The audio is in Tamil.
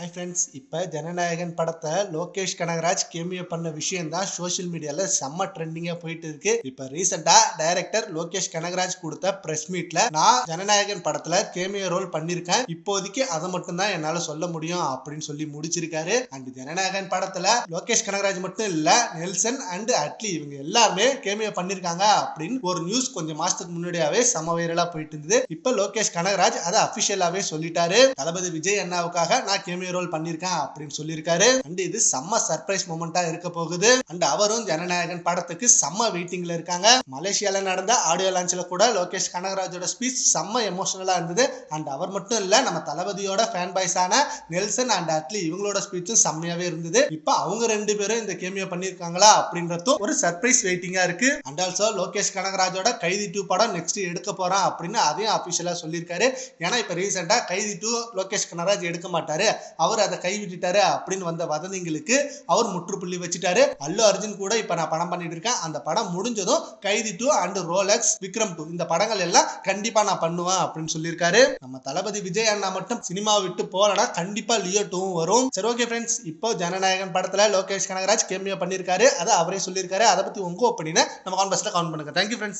ஹை ஃப்ரெண்ட்ஸ் இப்போ ஜனநாயகன் படத்தை லோகேஷ் கனகராஜ் கேமியோ பண்ண விஷயம் தான் சோஷியல் மீடியாவில் செம்ம ட்ரெண்டிங்காக போயிட்டு இருக்கு. இப்போ ரீசெண்டாக டைரக்டர் லோகேஷ் கனகராஜ் கொடுத்த ப்ரெஸ் மீட்ல நான் ஜனநாயகன் படத்தில் கேமியோ ரோல் பண்ணியிருக்கேன் இப்போதைக்கு அதை மட்டும் தான் என்னால் சொல்ல முடியும் அப்படின்னு சொல்லி முடிச்சிருக்காரு. அண்ட் ஜனநாயகன் படத்தில் லோகேஷ் கனகராஜ் மட்டும் இல்லை நெல்சன் அண்ட் அட்லி இவங்க எல்லாருமே கேமியோ பண்ணியிருக்காங்க அப்படின்னு ஒரு நியூஸ் கொஞ்சம் மாசத்துக்கு முன்னாடியாவே செம வைரலாக போயிட்டு இருந்தது. இப்போ லோகேஷ் கனகராஜ் அதை அஃபிஷியலாகவே சொல்லிட்டாரு. தளபதி விஜய் அண்ணாவுக்காக நான் கேமியோ ரோல் பண்ணியிருக்கேன் அப்படின்னு சொல்லியிருக்காரு. அண்ட் இது செம்ம சர்ப்ரைஸ் மூமெண்டா இருக்க போகுது. அண்ட் அவரும் ஜனநாயகன் படத்துக்கு செம்ம வெயிட்டிங்ல இருக்காங்க. மலேசியால நடந்த ஆடியோ லான்ச்ல கூட லோகேஷ் கனகராஜோட ஸ்பீச் செம்ம எமோஷனலா இருந்தது. அண்ட் அவர் மட்டும் இல்ல நம்ம தளபதியோட ஃபேன் பாய்ஸான நெல்சன் அண்ட் அட்லி இவங்களோட ஸ்பீச்சும் செம்மையாவே இருந்தது. இப்போ அவங்க ரெண்டு பேரும் இந்த கேமியோ பண்ணியிருக்காங்களா அப்படின்றதும் ஒரு சர்ப்ரைஸ் வெயிட்டிங்கா இருக்கு. அண்ட் ஆல்சோ லோகேஷ் கனகராஜோட கைதி டூ படம் நெக்ஸ்ட் எடுக்க போறான் அப்படின்னு அதையும் அபிஷியலா சொல்லியிருக்காரு. ஏன்னா இப்போ ரீசெண்டா கைதி டூ லோகேஷ் கனகராஜ் எடுக்க மாட்டாரு. அவர் அதை கைவிட்டுட்டாரு அப்படின்னு வந்த வதந்திங்களுக்கு அவர் முற்றுப்புள்ளி வச்சுட்டாரு. அல்லு அர்ஜுன் கூட இப்ப நான் படம் பண்ணிட்டு இருக்கேன். அந்த படம் முடிஞ்சதும் Kaithi two and Rolex Vikram two இந்த படங்கள் எல்லாம் கண்டிப்பா நான் பண்ணுவேன் அப்படின்னு சொல்லியிருக்காரு. நம்ம தளபதி விஜய் அண்ணா மட்டும் சினிமா விட்டு போலனா கண்டிப்பா லியோ டூவும் வரும். சரி ஓகே ஃப்ரெண்ட்ஸ் இப்போ ஜனநாயகன் படத்துல லோகேஷ் கனகராஜ் கேமியோ பண்ணியிருக்காரு. அதை அவரே சொல்லியிருக்காரு. அதை பத்தி உங்க ஒப்பீனியனை நம்ம கான்பஸ்ட்ல கவுண்ட் பண்ணுங்க. Thank you friends